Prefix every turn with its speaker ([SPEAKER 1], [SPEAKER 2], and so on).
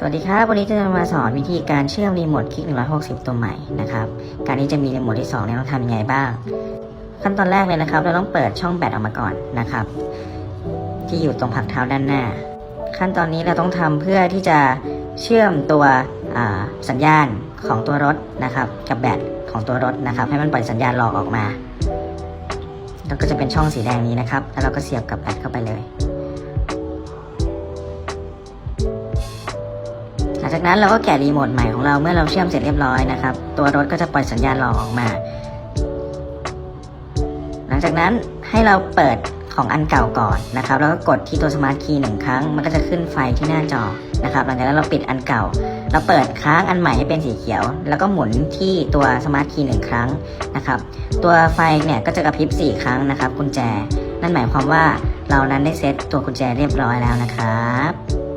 [SPEAKER 1] สวัสดีครับ วันนี้จะมาสอนวิธีการเชื่อมรีโมทคลิก 160 ตัวใหม่นะครับ การที่จะมีรีโมทที่2เนี่ยต้องทำยังไงบ้าง ขั้นตอนแรกเลยนะครับ เราต้องเปิดช่องแบตออกมาก่อนนะครับ ที่อยู่ตรงผักเท้าด้านหน้า ขั้นตอนนี้เราต้องทำเพื่อที่จะเชื่อมตัวสัญญาณของตัวรถนะครับ กับแบตของตัวรถนะครับ ให้มันปล่อยสัญญาณหลอกออกมาแล้วก็จะเป็นช่องสีแดงนี้นะครับ แล้วเราก็เสียบกับแบตเข้าไปเลย ลังจากนั้นเราก็แกะรีโมทใหม่ของเราเมื่อเราเชื่อมเสร็จเรียบร้อยนะครับ ตัวรถก็จะปล่อยสัญญาณหลอกออกมา หลังจากนั้นให้เราเปิดของอันเก่าก่อนนะครับ แล้วก็กดที่ตัวสมาร์ทคีย์หนึ่งครั้ง มันก็จะขึ้นไฟที่หน้าจอนะครับ หลังจากนั้นเราปิดอันเก่า เราเปิดค้างอันใหม่ให้เป็นสีเขียว แล้วก็หมุนที่ตัวสมาร์ทคีย์หนึ่งครั้งนะครับ ตัวไฟเนี่ยก็จะกระพริบ4ครั้งนะครับกุญแจ นั่นหมายความว่าเรานั้นได้เซตตัวกุญแจเรียบร้อยแล้วนะครับ